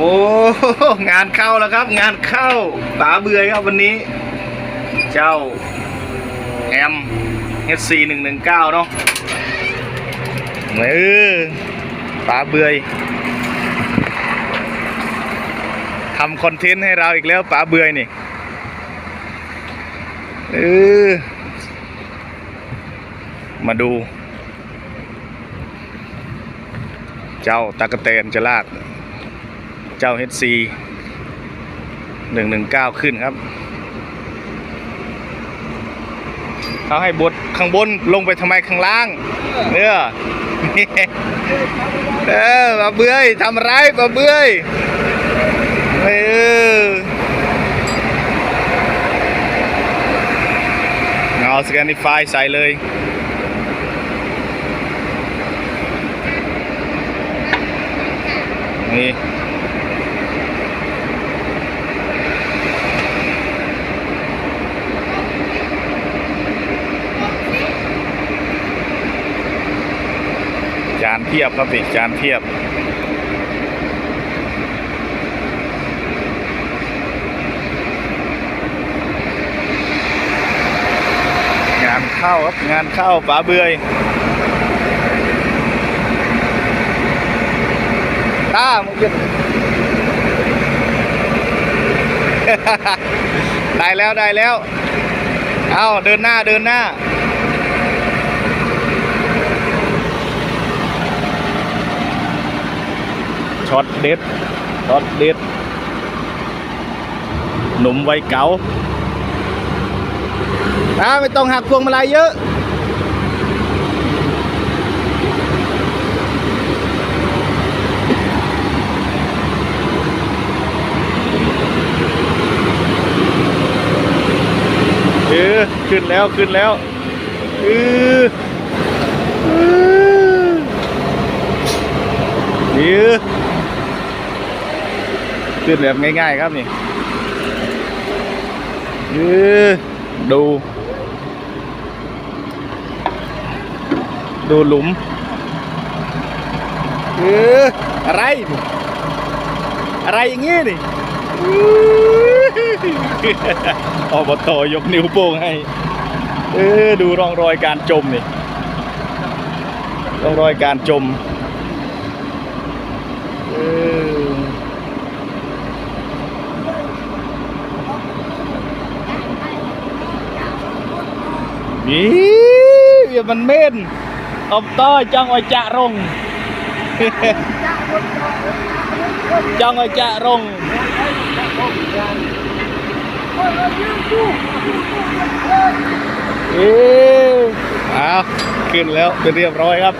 อ้ งานเข้าแล้วครับ งานเข้าป๋าเบื่อครับวันนี้ เจ้าแอม HC 1 1 9เนาะเออป๋าเบื่อทำคอนเทนต์ให้เราอีกแล้วป๋าเบื่อนี่เออมาดู เจ้าตากะเตนจะลาก เจ้า HC 119 ขึ้นครับ เขาให้บดข้างบนลงไปทำไมข้างล่างเออเออปลาเบื่อยทำไรปลาเบื่อยเออเอาสแกนิฟายใส่เลยนี่านเทียบครับนี่จานเทียบ งานเข้าครับงานเข้าป๋าเบื่อยตามึงจะได้แล้วได้แล้ว เอาเดินหน้าเดินหน้า ช็อตเด็ดช็อตเด็ด หนุ่มวัยเก๋าอ่าไม่ต้องหักพวงมาลัยเยอะเออขึ้นแล้วขึ้นแล้วเออเออเออ ขึ้นแบบง่ายๆครับนี่เออดู ดูหลุมเอออะไรนี่อะไรอย่างงี้นี่อบตยกนิ้วโป้งให้ เออ ดูร่องรอยการจมนี่ ร่องรอยการจม นี่เวียมันเม่นอบตจังไอจะรงจังไอจะรงเอ๊ะเอาขึ้นแล้วเป็นเรียบร้อยครับ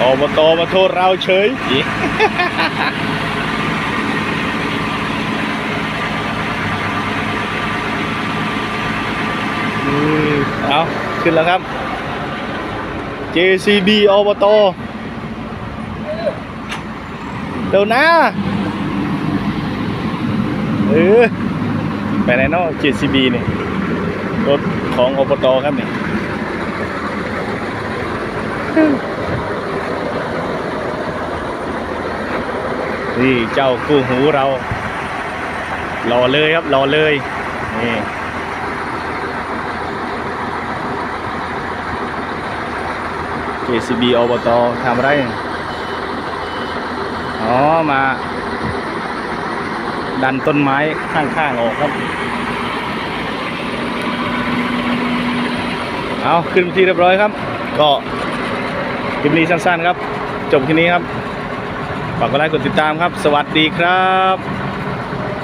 อบตมาโทษเราเฉย เอาขึ้นแล้วครับ JCB อบตเดี๋ยวนะเออไปไหนเนาะ JCB นี่รถของอบตครับนี่นี่เจ้ากู้หูเรารอเลยครับรอเลยนี่ JCB อบตทำอะไร อ๋อ มา ดันต้นไม้ข้างๆออกครับ เอาขึ้นที่เรียบร้อยครับ ก็คลิปนี้สั้นๆครับ จบแค่นี้ครับ ฝากกดไลค์กดติดตามครับ สวัสดีครับ